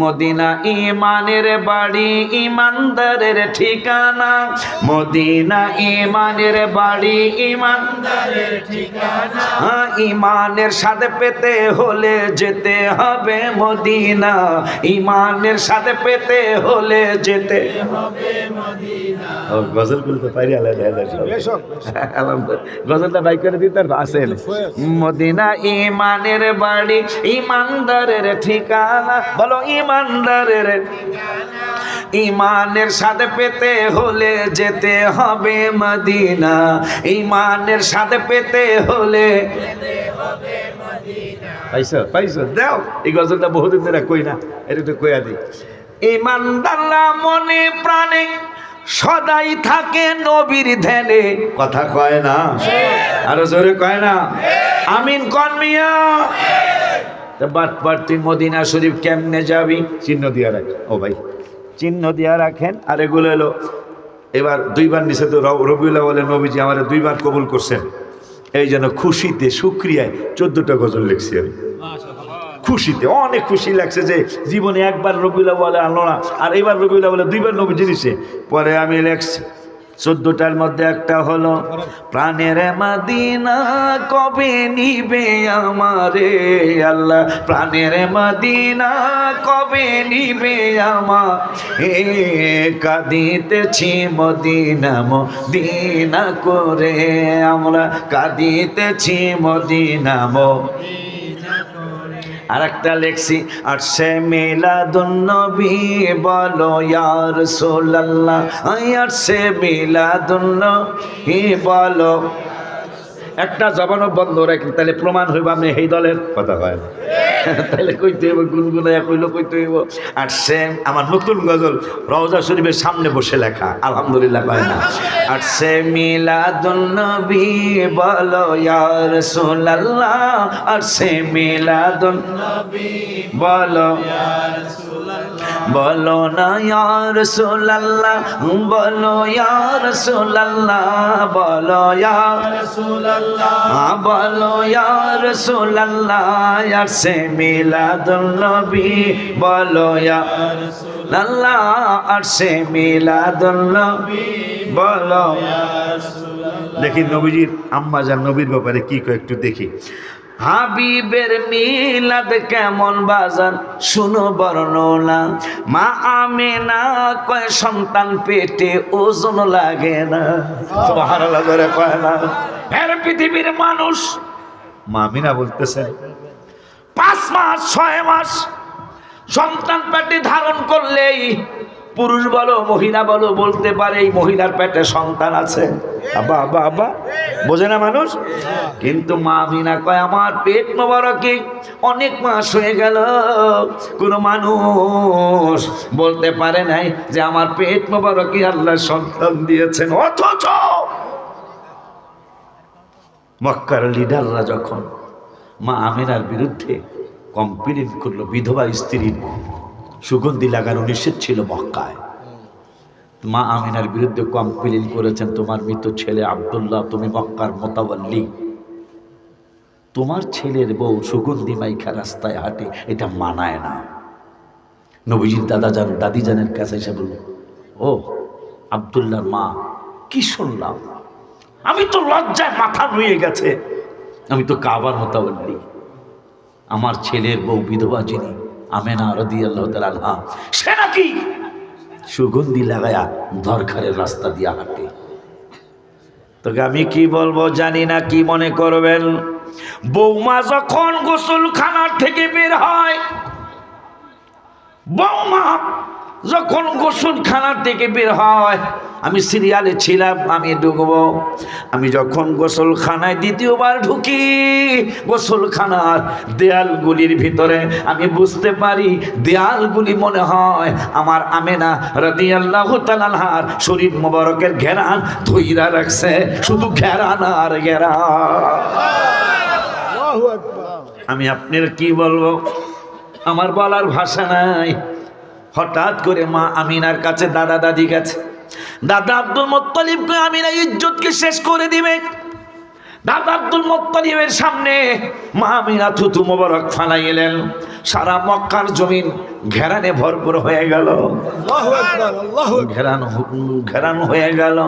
Medina ইমানের বাড়ি ইমানদারের ঠিকানা। মদিনা ইমানের বাড়ি ইমানদারের ঠিকানা। ইমানের সাথে পেতে হলে যেতে হবে মদিনা। ইমানের সাথে পেতে হলে যেতে ও, গজল করতে পারি আলাদা আলাদা গজলটা বাই করে দিতে আসেন মদিনা ইমানের বাড়ি ইমানদারের ঠিকানা। বলো ইমানদারের ইমানের সাথে পেতে হলে যেতে হবে মদিনা। ইমানের সাথে পেতে হলে পাইছো পাইছো? দাও এই গজলটা বহুদিন ধরে কই না এটা একটু কইয়া দিই। ইমানদাররা মনে প্রাণে সদাই থাকে নবীর ধ্যানে। কথা কয় না? আরও জোরে কয় না? আমিন কন মিয়া। তা বাট বাট তুই মদিনা শরীফ কেমনে যাবি? চিহ্ন দিয়া রাখ। ও ভাই চিহ্ন দিয়া রাখেন। আর এগুলো এলো এবার দুইবার নিচে তো রবিউল্লাহ বলে নবীজি আমার দুইবার কবুল করছেন। এই জন্য খুশিতে সুক্রিয়ায় চোদ্দটা গজল লিখছি আমি। খুশিতে অনেক খুশি লাগছে যে জীবনে একবার রবিউল্লাহ বলে আনলো না। আর এবার রবিউল্লাহ বলে দুইবার নবী জিনিসে পরে আমি লেখছি চোদ্দটার মধ্যে একটা হলো, প্রাণের মাদিনা কবে নিবে আমারে? আল্লাহ, প্রাণের মাদিনা কবে নিবে আমার? হে কাঁদিতেছি মদিনা মদিনা করে আমরা কাঁদিতেছি মদিনা মদিনা আর একটা লেখছি, আর সে মিলাদুন্নবী বলো ইয়ার সোল্লাল্লাহ আর সে মিলাদুন্নবী বলো। একটা জবানও বন্ধ রাখি তাহলে প্রমাণ হইবা আমি এই দলের কথা হয় তাহলে কইতে হইব, গুনগুনাইয়া কইল, কইতে হইব। আর সেম আমার নতুন গজল, রওজা শরীফের সামনে বসে লেখা, আলহামদুলিল্লাহ কয় না। আর সে মিলাদুন্নবী বলো, ইয়া রাসূলুল্লাহ। আর সে মিলাদুন্নবী বলো বলো না ইয়ার সোল্লাল্লাহ বলো ইয়ার সোল্লাল্লাহ বলো ইয়ার সোল্লাল্লাহ বলো ইয়ার সোল্লাল্লাহ ইয়ার সে মিলাদুল নবী, বলো ইয়ার সোল্লাল্লাহ আর সে মিলাদুল নবী, বলো দেখি নবীজির আম্মা যান নবীর ব্যাপারে কি একটু দেখি। হাবিবের মিলাদ কেমন বাজার শুনো বর্ণনা। মা আমেনা কয় সন্তান পেটে ওজন লাগে না। কয় না। এর পৃথিবীর মানুষ। মামিনা বলতেছেন পাঁচ মাস ছয় মাস সন্তান পেটে ধারণ করলেই পুরুষ বলো, মহিলা বলো, বলতে পারে এই মহিলার পেটে সন্তান আছে। আবা আবা আবা বোঝে না মানুষ? কিন্তু মা মিনা কয়, আমার পেট মোবারকে অনেক মাস হয়ে গেল, কোনো মানুষ বলতে পারে নাই যে আমার পেট মোবারকে আল্লাহ সন্তান দিয়েছেন। অথচ মক্কার লিডাররা যখন মা আমেনার বিরুদ্ধে কমপ্লেন করল, বিধবা স্ত্রীর সুগন্ধি লাগানো নিষেধ ছিল মক্কায়। মা আমিনার বিরুদ্ধে কমপ্লেন করেছেন, তোমার মৃত ছেলে আব্দুল্লাহ, তুমি মক্কার মোতাবল্লি। তোমার ছেলের বউ সুগন্ধি মাইখা রাস্তায় হাঁটে, এটা মানায় না। নবীজির দাদা যান, দাদি জানের কাছে এসে বলল, ও, আব্দুল্লাহর মা, কি শুনলাম? আমি তো লজ্জায় মাথা নুয়ে গেছে। আমি তো কাবার মোতাবল্লি। আমার ছেলের বউ বিধবা যিনি আমেনা রদি আল্লাহ তালা সে নাকি সুগন্ধি লাগায়া দরকারের রাস্তা দিয়া হাঁটে। তোকে আমি কি বলব জানি না, কি মনে করবেন? বৌমা যখন গোসলখানার থেকে বের হয়, বৌমা যখন গোসলখানার থেকে বের হয় আমি সিরিয়ালে ছিলাম আমি ঢুকবো। আমি যখন গোসলখানায় দ্বিতীয়বার ঢুকি গোসলখানার দেয়ালগুলির ভিতরে আমি বুঝতে পারি দেয়ালগুলি মনে হয় আমার আমেনা রদি আল্লাহ তালানহার শরীর মোবারকের ঘেরান ধইরা রাখছে শুধু ঘেরান আর ঘেরান। আমি আপনার কি বলব? আমার বলার ভাষা নাই। হঠাৎ করে মা আমিনার কাছে দাদা দাদি গেছে। দাদা আব্দুল মোত্তালিবকে আমিনা ইজ্জতকে শেষ করে দিবে। দাদা আব্দুল মোত্তালিবের সামনে মা মিনা থুতু মোবারক ফালাই এলেন। সারা মক্কার জমিন ঘেরানে ভরপুর হয়ে গেল। ঘেরান ঘেরান হয়ে গেল।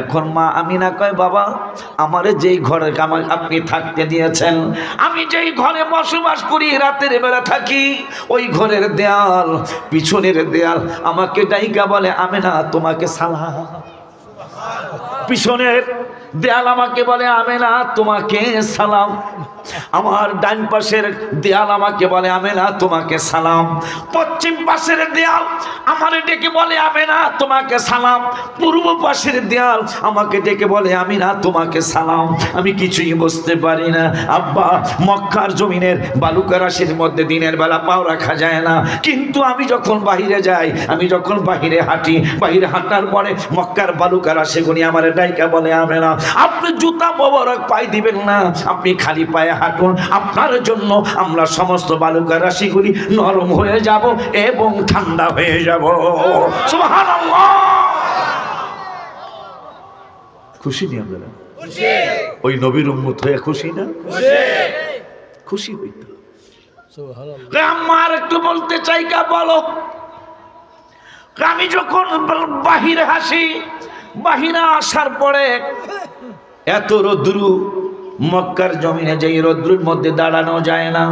এখন মা আমিনা কয় বাবা আমারে যেই ঘরে আপনি থাকতে দিয়েছেন আমি যেই ঘরে বসবাস করি রাতের বেলা থাকি ওই ঘরের দেয়াল পিছনের দেয়াল আমাকে ডাইকা বলে আমিনা তোমাকে সালাম। পিছনের দেয়াল আমাকে বলে, আমেনা, তোমাকে সালাম। আমার ডান পাশের দেয়াল আমাকে বলে, আমেনা, তোমাকে সালাম। পশ্চিম পাশের দেয়াল আমার ডেকে বলে, আমেনা, তোমাকে সালাম। পূর্ব পাশের দেয়াল আমাকে ডেকে বলে আমি না তোমাকে সালাম। আমি কিছুই বুঝতে পারি না। আব্বা, মক্কার জমিনের বালুকা রাশির মধ্যে দিনের বেলা পাও রাখা যায় না। কিন্তু আমি যখন বাহিরে যাই, আমি যখন বাহিরে হাঁটি, বাহিরে হাঁটার পরে মক্কার বালুকা রাশিগুনি আমার ডাইকা বলে আমে না। আপনি জুতা মোবারক পাই দিবেন না। আপনি খালি পায়ে হাঁটুন। আপনার জন্য আমরা সমস্ত বালুকা রাশিগুলি নরম হয়ে যাব এবং ঠান্ডা হয়ে যাব। খুশি নি আপনারা ওই নবীর উম্মত হয়ে খুশি না? খুশি! হইতো আমার একটু বলতে চাই কা বলো? আমি যখন বাহিরে হাসি বাহিরে আসার পরে এত রোদ্রু মক্কার জমিনে যেই রোদ্রুর মধ্যে দাঁড়ানো যায় না।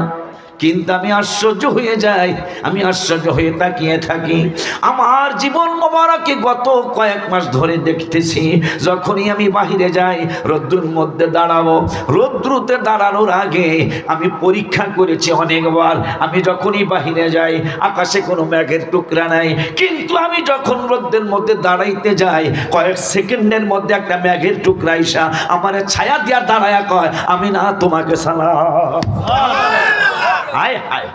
কিন্তু আমি আশ্চর্য হয়ে যাই, আমি আশ্চর্য হয়ে তাকিয়ে থাকি। আমার জীবন মোবারকে গত কয়েক মাস ধরে দেখতেছি, যখনই আমি বাহিরে যাই, রোদ্রুর মধ্যে দাঁড়াবো। রোদ্রুতে দাঁড়ানোর আগে আমি পরীক্ষা করেছি অনেকবার, আমি যখনই বাহিরে যাই, আকাশে কোনো মেঘের টুকরা নাই। কিন্তু আমি যখন রোদ্রের মধ্যে দাঁড়াইতে যাই, কয়েক সেকেন্ডের মধ্যে একটা মেঘের টুকরা ইসা আমার ছায়া দিয়া দাঁড়ায়া কয় আমি না তোমাকে সালাম। হায় হায়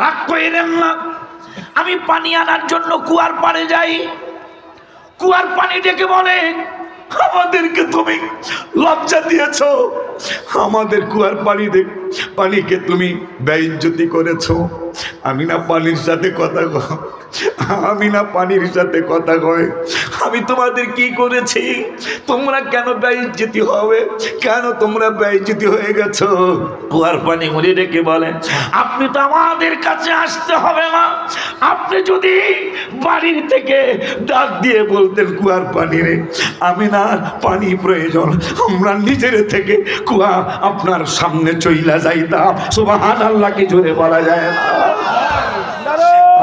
রাগ কইরেন না। আমি পানি আনার জন্য কুয়ার পাড়ে যাই। কুয়ার পানি ডেকে বলে, আমাদেরকে তুমি লজ্জা দিয়েছ। আমাদের কুয়ার পানি দেখ পানিকে তুমি ব্যয় ব্যয়জ্যোতি করেছ। আমি না পানির সাথে কথা কয় আমি না পানির সাথে কথা কয় আমি তোমাদের কি করেছি? তোমরা কেন ব্যয়জ্যোতি হবে? কেন তোমরা ব্যয়জ্যোতি হয়ে গেছো? কুয়ার পানি মুড়ি রেখে বলে, আপনি তো আমাদের কাছে আসতে হবে না। আপনি যদি বাড়ির থেকে ডাক দিয়ে বলতেন কুয়ার পানি রে, আমি না পানি প্রয়োজন। আমরা নিজের থেকে কুয়া আপনার সামনে চইলা যাইতাম। সুবাহান আল্লাহকে জোরে বলা যায় না নারে তাকবীর হায় হায়। নারে বিশালত নবী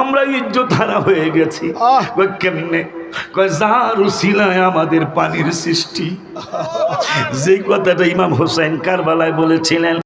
আমরা ইজ্জত হারা হয়ে গেছি। কেমনে? কয় যার উসিলায় আমাদের পানির সৃষ্টি। যে কথাটা ইমাম হোসেন কারবালায় বলেছিলেন